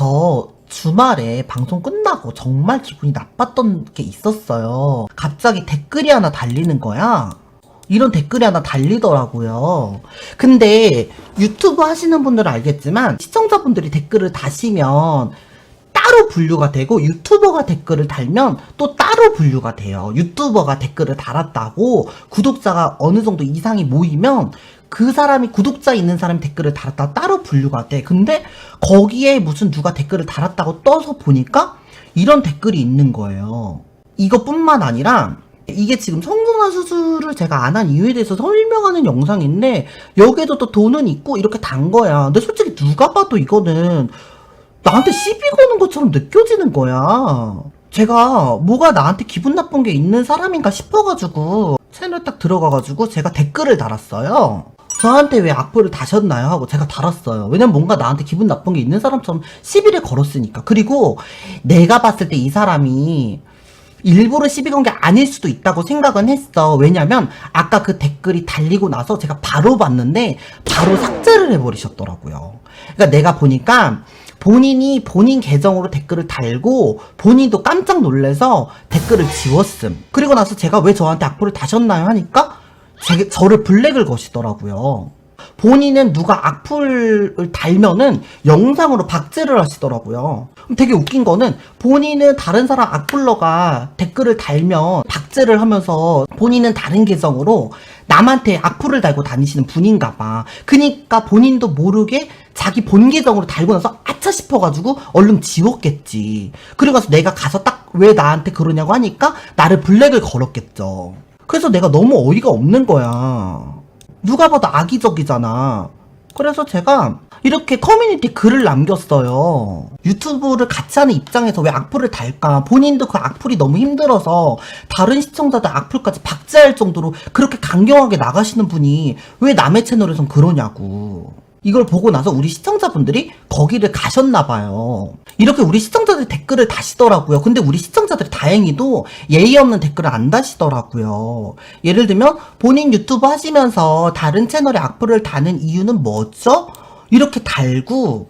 저 주말에 방송 끝나고 정말 기분이 나빴던 게 있었어요. 갑자기 댓글이 하나 달리는 거야. 이런 댓글이 하나 달리더라고요. 근데 유튜브 하시는 분들은 알겠지만 시청자분들이 댓글을 다시면 따로 분류가 되고 유튜버가 댓글을 달면 또 따로 분류가 돼요. 유튜버가 댓글을 달았다고 구독자가 어느 정도 이상이 모이면 그 사람이 구독자 있는 사람이 댓글을 달았다 따로 분류가 돼. 근데 거기에 무슨 누가 댓글을 달았다고 떠서 보니까 이런 댓글이 있는 거예요. 이것뿐만 아니라 이게 지금 성분화 수술을 제가 안 한 이유에 대해서 설명하는 영상인데 여기에도 또 돈은 있고 이렇게 단 거야. 근데 솔직히 누가 봐도 이거는 나한테 시비 거는 것처럼 느껴지는 거야. 제가 뭐가 나한테 기분 나쁜 게 있는 사람인가 싶어가지고 채널 딱 들어가가지고 제가 댓글을 달았어요. 저한테 왜 악플을 다셨나요? 하고 제가 달았어요. 왜냐면 뭔가 나한테 기분 나쁜 게 있는 사람처럼 시비를 걸었으니까. 그리고 내가 봤을 때 이 사람이 일부러 시비 건 게 아닐 수도 있다고 생각은 했어. 왜냐면 아까 그 댓글이 달리고 나서 제가 바로 봤는데 바로 삭제를 해버리셨더라고요. 그러니까 내가 보니까 본인이 본인 계정으로 댓글을 달고 본인도 깜짝 놀래서 댓글을 지웠음. 그리고 나서 제가 왜 저한테 악플을 다셨나요? 하니까 제, 저를 블랙을 거시더라고요. 본인은 누가 악플을 달면은 영상으로 박제를 하시더라고요. 되게 웃긴 거는 본인은 다른 사람 악플러가 댓글을 달면 박제를 하면서 본인은 다른 계정으로 남한테 악플을 달고 다니시는 분인가 봐. 그니까 본인도 모르게 자기 본 계정으로 달고 나서 아차 싶어가지고 얼른 지웠겠지. 그리고 나서 내가 가서 딱 왜 나한테 그러냐고 하니까 나를 블랙을 걸었겠죠. 그래서 내가 너무 어이가 없는 거야. 누가 봐도 악의적이잖아. 그래서 제가 이렇게 커뮤니티 글을 남겼어요. 유튜브를 같이 하는 입장에서 왜 악플을 달까? 본인도 그 악플이 너무 힘들어서 다른 시청자들 악플까지 박제할 정도로 그렇게 강경하게 나가시는 분이 왜 남의 채널에선 그러냐고. 이걸 보고 나서 우리 시청자분들이 거기를 가셨나봐요. 이렇게 우리 시청자들이 댓글을 다시더라고요. 근데 우리 시청자들이 다행히도 예의 없는 댓글을 안 다시더라고요. 예를 들면 본인 유튜브 하시면서 다른 채널에 악플을 다는 이유는 뭐죠? 이렇게 달고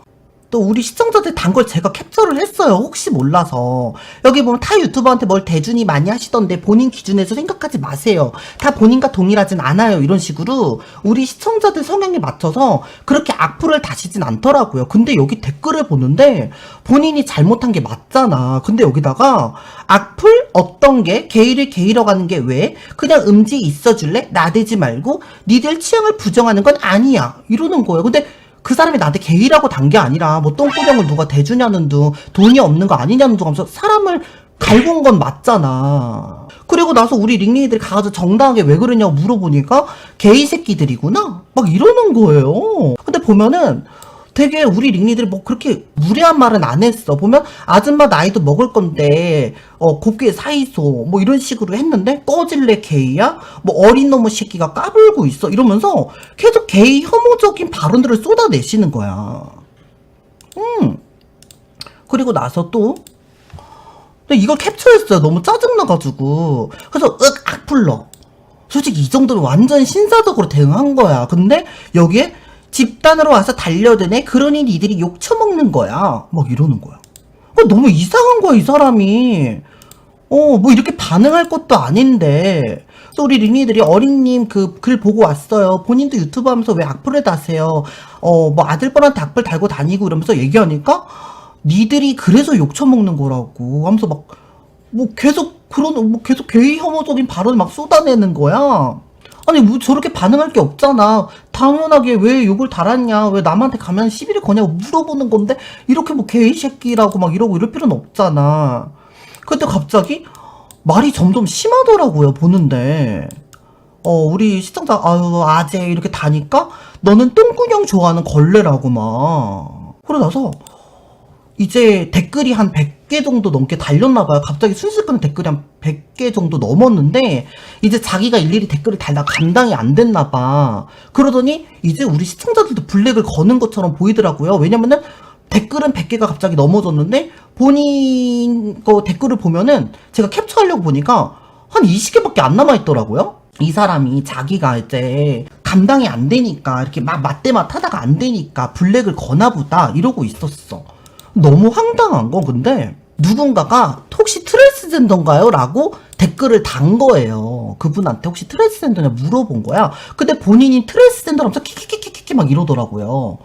또 우리 시청자들 단 걸 제가 캡처를 했어요. 혹시 몰라서. 여기 보면 타 유튜버한테 뭘 대준이 많이 하시던데 본인 기준에서 생각하지 마세요. 다 본인과 동일하진 않아요. 이런 식으로 우리 시청자들 성향에 맞춰서 그렇게 악플을 다시진 않더라고요. 근데 여기 댓글을 보는데 본인이 잘못한 게 맞잖아. 근데 여기다가 악플 어떤 게 게이를 게이러 가는 게 왜? 그냥 음지 있어줄래? 나대지 말고 니들 취향을 부정하는 건 아니야. 이러는 거예요. 근데 그 사람이 나한테 게이라고 단 게 아니라 뭐 똥구녕을 누가 대주냐는 둥 돈이 없는 거 아니냐는 둥 하면서 사람을 온건 맞잖아. 그리고 나서 우리 링링이들이 가가지고 정당하게 왜 그러냐고 물어보니까 게이 새끼들이구나? 막 이러는 거예요. 근데 보면은 되게 우리 링리들이 뭐 그렇게 무례한 말은 안 했어. 보면 아줌마 나이도 먹을 건데 어 곱게 사이소 뭐 이런 식으로 했는데 꺼질래 게이야? 뭐 어린 놈의 새끼가 까불고 있어 이러면서 계속 게이 혐오적인 발언들을 쏟아내시는 거야. 음. 그리고 나서 또 이걸 캡처했어요. 너무 짜증나가지고. 그래서 윽 악플러. 솔직히 이 정도면 완전 신사적으로 대응한 거야. 근데 여기에 집단으로 와서 달려드네. 그러니 니들이 욕 처먹는 거야. 막 이러는 거야. 어, 너무 이상한 거야, 이 사람이. 어, 뭐 이렇게 반응할 것도 아닌데. 또 우리 리니들이 어린님 그 글 보고 왔어요. 본인도 유튜브 하면서 왜 악플을 다세요? 어, 뭐 아들뻘한테 악플 달고 다니고 이러면서 얘기하니까 니들이 그래서 욕 처먹는 거라고 하면서 막 뭐 계속 그런 뭐 계속 게이 혐오적인 발언을 막 쏟아내는 거야. 아니 뭐 저렇게 반응할 게 없잖아. 당연하게 왜 욕을 달았냐, 왜 남한테 가면 시비를 거냐고 물어보는 건데 이렇게 뭐 게이 새끼라고 막 이러고 이럴 필요는 없잖아. 근데 갑자기 말이 점점 심하더라고요 보는데. 어 우리 시청자 아유 아재 이렇게 다니까 너는 똥구녕 좋아하는 걸레라고 막. 그러고 나서 이제 댓글이 한 100 개 정도 넘게 달렸나 봐요. 갑자기 순식간에 댓글이 한 100개 정도 넘었는데, 이제 자기가 일일이 댓글을 달다 감당이 안 됐나 봐. 그러더니, 이제 우리 시청자들도 블랙을 거는 것처럼 보이더라고요. 왜냐면은, 댓글은 100개가 갑자기 넘어졌는데, 본인 거 댓글을 보면은, 제가 캡처하려고 보니까, 한 20개밖에 안 남아 있더라고요. 이 사람이 자기가 이제 감당이 안 되니까, 이렇게 막 맞대맛 하다가 안 되니까 블랙을 거나 보다, 이러고 있었어. 너무 황당한 건 근데 누군가가 혹시 트랜스젠더인가요? 라고 댓글을 단 거예요. 그분한테 혹시 트랜스젠더냐 물어본 거야. 근데 본인이 트랜스젠더라면서 키키키키키 막 이러더라고요.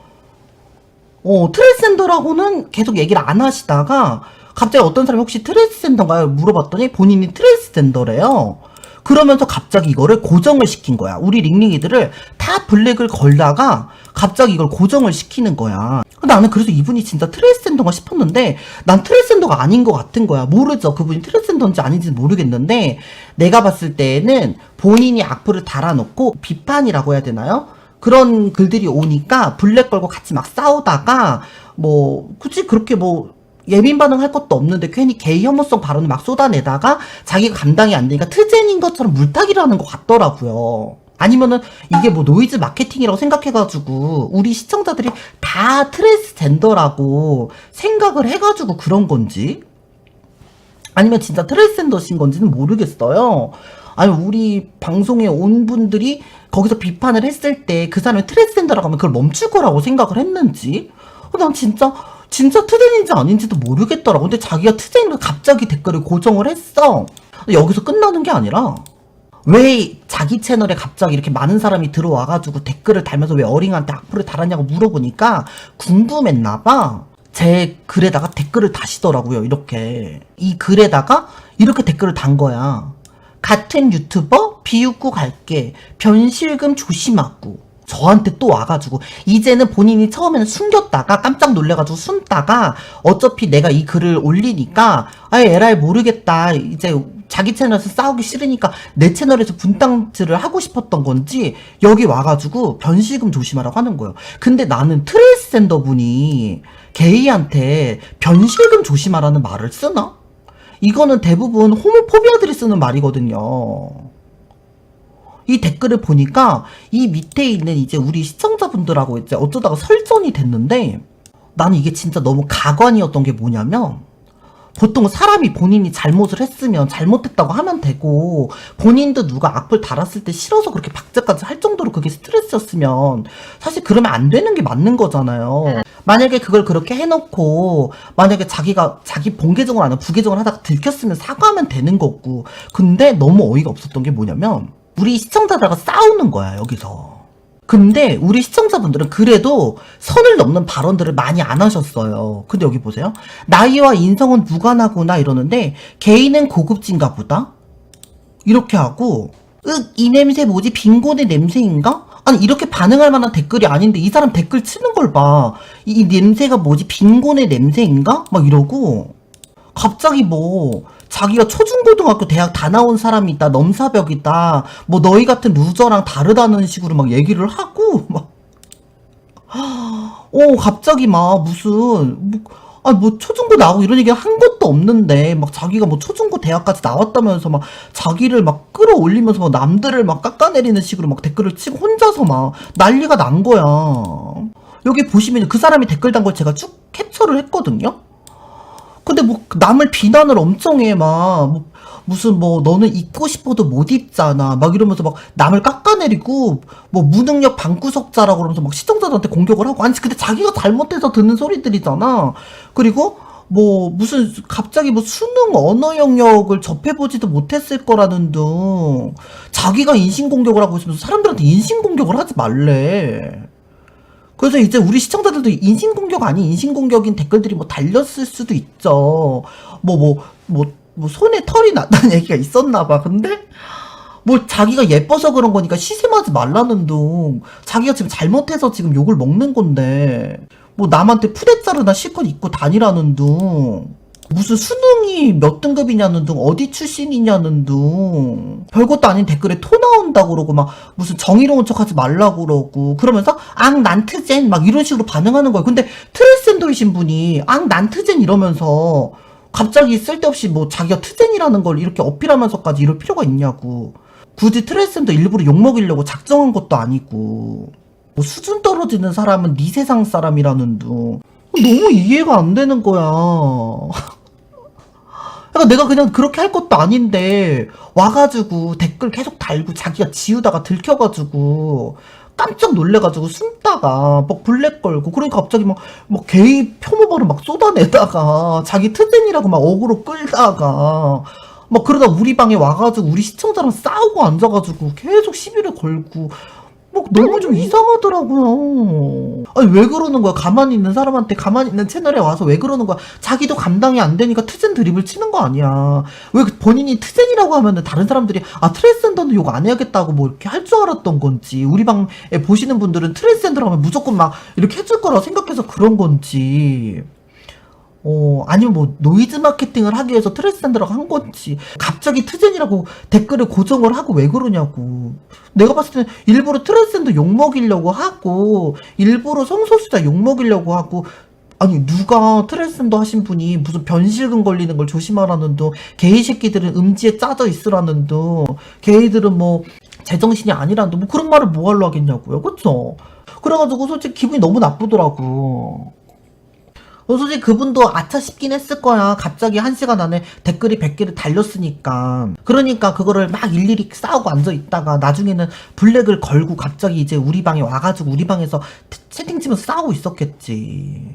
어, 트랜스젠더라고는 계속 얘기를 안 하시다가 갑자기 어떤 사람이 혹시 트랜스젠더인가요? 물어봤더니 본인이 트랜스젠더래요. 그러면서 갑자기 이거를 고정을 시킨 거야. 우리 링링이들을 다 블랙을 걸다가 갑자기 이걸 고정을 시키는 거야. 나는 그래서 이분이 진짜 트랜스젠더가 싶었는데 난 트랜스젠더가 아닌 것 같은 거야. 모르죠. 그분이 트랜스젠더인지 아닌지 모르겠는데 내가 봤을 때는 본인이 악플을 달아놓고 비판이라고 해야 되나요? 그런 글들이 오니까 블랙 걸고 같이 막 싸우다가 뭐 굳이 그렇게 뭐 예민 반응할 것도 없는데 괜히 게이 혐오성 발언을 막 쏟아내다가 자기가 감당이 안 되니까 트젠인 것처럼 물타기를 하는 것 같더라고요. 아니면은 이게 뭐 노이즈 마케팅이라고 생각해가지고 우리 시청자들이 다 트랜스젠더라고 생각을 해가지고 그런 건지 아니면 진짜 트랜스젠더신 건지는 모르겠어요. 아니 우리 방송에 온 분들이 거기서 비판을 했을 때 그 사람이 트랜스젠더라고 하면 그걸 멈출 거라고 생각을 했는지 어, 난 진짜 진짜 트젠인지 아닌지도 모르겠더라고. 근데 자기가 트젠으로 갑자기 댓글을 고정을 했어. 여기서 끝나는 게 아니라 왜 자기 채널에 갑자기 이렇게 많은 사람이 들어와가지고 댓글을 달면서 왜 어링한테 악플을 달았냐고 물어보니까 궁금했나봐. 제 글에다가 댓글을 다시더라고요, 이렇게. 이 글에다가 이렇게 댓글을 단 거야. 같은 유튜버 비웃고 갈게. 변실금 조심하고. 저한테 또 와가지고 이제는 본인이 처음에는 숨겼다가 깜짝 놀래가지고 숨다가 어차피 내가 이 글을 올리니까 아예 에라이 모르겠다. 이제 자기 채널에서 싸우기 싫으니까 내 채널에서 분탕질을 하고 싶었던 건지 여기 와가지고 변실금 조심하라고 하는 거예요. 근데 나는 트랜스젠더 분이 게이한테 변실금 조심하라는 말을 쓰나? 이거는 대부분 호모포비아들이 쓰는 말이거든요 이 댓글을 보니까 이 밑에 있는 이제 우리 시청자분들하고 이제 어쩌다가 설전이 됐는데 나는 이게 진짜 너무 가관이었던 게 뭐냐면 보통 사람이 본인이 잘못을 했으면 잘못했다고 하면 되고 본인도 누가 악플 달았을 때 싫어서 그렇게 박제까지 할 정도로 그게 스트레스였으면 사실 그러면 안 되는 게 맞는 거잖아요. 만약에 그걸 그렇게 해놓고 만약에 자기가 자기 본계정을 아니면 부계정을 하다가 들켰으면 사과하면 되는 거고 근데 너무 어이가 없었던 게 뭐냐면 우리 시청자들과 싸우는 거야 여기서. 근데 우리 시청자분들은 그래도 선을 넘는 발언들을 많이 안 하셨어요. 근데 여기 보세요. 나이와 인성은 무관하구나 이러는데 개인은 고급진가 보다. 이렇게 하고 윽 이 냄새 뭐지 빈곤의 냄새인가? 아니 이렇게 반응할 만한 댓글이 아닌데 이 사람 댓글 치는 걸 봐. 이, 이 냄새가 뭐지 빈곤의 냄새인가? 막 이러고 갑자기 뭐 자기가 초중고등학교 대학 다 나온 사람이 있다 넘사벽이다 뭐 너희 같은 루저랑 다르다는 식으로 막 얘기를 하고 막 어, 갑자기 막 무슨, 뭐, 아, 뭐, 초중고 나오고 이런 얘기 한 것도 없는데, 막 자기가 뭐 초중고 대학까지 나왔다면서 막 자기를 막 끌어올리면서 막 남들을 막 깎아내리는 식으로 막 댓글을 치고 혼자서 막 난리가 난 거야. 여기 보시면 그 사람이 댓글 단 걸 제가 쭉 캡처를 했거든요? 근데 뭐 남을 비난을 엄청 해, 막. 뭐 무슨 뭐 너는 입고 싶어도 못 입잖아. 막 이러면서 막 남을 깎아내리고 뭐 무능력 방구석자라고 그러면서 막 시청자들한테 공격을 하고. 아니 근데 자기가 잘못해서 듣는 소리들이잖아. 그리고 뭐 무슨 갑자기 뭐 수능 언어 영역을 접해보지도 못했을 거라는 둥 자기가 인신공격을 하고 있으면서 사람들한테 인신공격을 하지 말래. 그래서 이제 우리 시청자들도 인신공격 아닌 인신공격인 댓글들이 뭐 달렸을 수도 있죠. 뭐, 뭐, 뭐, 뭐, 손에 털이 났다는 얘기가 있었나 봐. 근데, 뭐, 자기가 예뻐서 그런 거니까 시샘하지 말라는 둥. 자기가 지금 잘못해서 지금 욕을 먹는 건데, 뭐, 남한테 푸대자르나 실컷 입고 다니라는 둥. 무슨 수능이 몇 등급이냐는 둥, 어디 출신이냐는 둥, 별것도 아닌 댓글에 토 나온다고 그러고, 막, 무슨 정의로운 척 하지 말라고 그러고, 그러면서, 앙, 난 트젠, 막 이런 식으로 반응하는 거예요. 근데 트랜스젠더이신 분이, 앙, 난 트젠 이러면서, 갑자기 쓸데없이 뭐 자기가 트젠이라는 걸 이렇게 어필하면서까지 이럴 필요가 있냐고. 굳이 트랜스젠더 일부러 욕먹이려고 작정한 것도 아니고. 뭐 수준 떨어지는 사람은 네 세상 사람이라는 둥. 너무 이해가 안 되는 거야. 그러니까 내가 그냥 그렇게 할 것도 아닌데 와가지고 댓글 계속 달고 자기가 지우다가 들켜가지고 깜짝 놀래가지고 숨다가 막 블랙 걸고 그러니까 갑자기 막, 막 게이 혐오발을 막 쏟아내다가 자기 트젠이라고 막 어그로 끌다가 막 그러다 우리 방에 와가지고 우리 시청자랑 싸우고 앉아가지고 계속 시비를 걸고 막 너무 좀 이상하더라고요. 아니 왜 그러는 거야? 가만히 있는 사람한테 가만히 있는 채널에 와서 왜 그러는 거야? 자기도 감당이 안 되니까 트젠 드립을 치는 거 아니야. 왜 본인이 트젠이라고 하면은 다른 사람들이 아 트랜스젠더는 욕 안 해야겠다고 뭐 이렇게 할 줄 알았던 건지 우리 방에 보시는 분들은 트랜스젠더라고 하면 무조건 막 이렇게 해줄 거라 생각해서 그런 건지 어, 아니면 뭐, 노이즈 마케팅을 하기 위해서 트랜스젠더라고 한 건지, 갑자기 트젠이라고 댓글을 고정을 하고 왜 그러냐고. 내가 봤을 때는 일부러 트랜스젠더 욕먹이려고 하고, 일부러 성소수자 욕먹이려고 하고, 아니, 누가 트랜스젠더 하신 분이 무슨 변실금 걸리는 걸 조심하라는 둥, 게이 새끼들은 음지에 짜져 있으라는 둥, 게이들은 뭐, 제정신이 아니라는 둥, 뭐 그런 말을 뭐 하려 하겠냐고요. 그쵸? 그래가지고 솔직히 기분이 너무 나쁘더라고. 어, 솔직히 그분도 아차 싶긴 했을 거야. 갑자기 한 시간 안에 댓글이 100개를 달렸으니까. 그러니까 그거를 막 일일이 싸우고 앉아 있다가 나중에는 블랙을 걸고 갑자기 이제 우리 방에 와가지고 우리 방에서 태- 채팅 치면서 싸우고 있었겠지.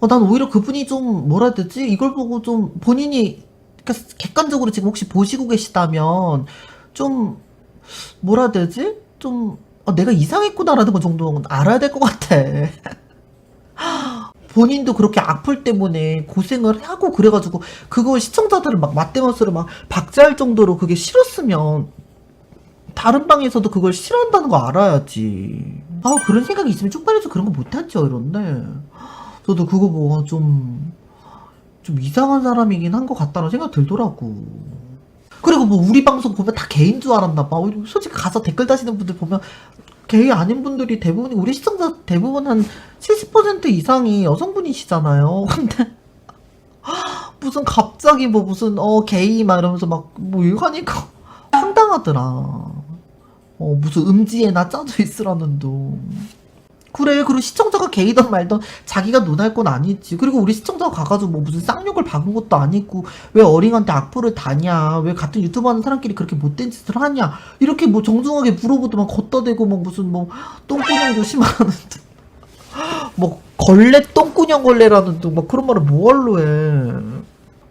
어, 난 오히려 그분이 좀 뭐라 해야 되지? 이걸 보고 좀 본인이 객관적으로 지금 혹시 보시고 계시다면 좀 뭐라 해야 되지? 좀 어, 내가 이상했구나라는 거 정도는 알아야 될 것 같아. 본인도 그렇게 악플 때문에 고생을 하고 그래가지고 그걸 시청자들을 막 맞대면서를 막 박제할 정도로 그게 싫었으면 다른 방에서도 그걸 싫어한다는 거 알아야지. 아 그런 생각이 있으면 쪽팔려서 그런 거 못하죠 이런데 저도 그거 보고 좀, 좀 이상한 사람이긴 한 것 같다는 생각 들더라고. 그리고 뭐 우리 방송 보면 다 개인 줄 알았나 봐. 솔직히 가서 댓글 다시는 분들 보면 게이 아닌 분들이 대부분 우리 시청자 대부분 한 70% 이상이 여성분이시잖아요. 근데 무슨 갑자기 뭐 무슨 어 게이 막 이러면서 막뭐 이거 하니까 황당하더라. 어 무슨 음지에나 짜져 있으라는 둥. 그래 그리고 시청자가 게이든 말든 자기가 논할 건 아니지. 그리고 우리 시청자가 가가지고 뭐 무슨 쌍욕을 박은 것도 아니고 왜 어링한테 악플을 다냐? 왜 같은 유튜브 하는 사람끼리 그렇게 못된 짓을 하냐? 이렇게 뭐 정중하게 물어보더만 걷다 대고 막 무슨 뭐 똥구녕 조심하는 뭐 걸레 똥구녕 걸레라는 둥막 그런 말을 뭐할로 해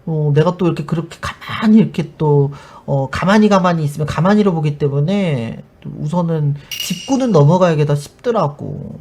어, 내가 또 이렇게 그렇게 가만히 이렇게 또, 어, 가만히 가만히 있으면 가만히로 보기 때문에, 또 우선은 짚고는 넘어가야겠다 싶더라고.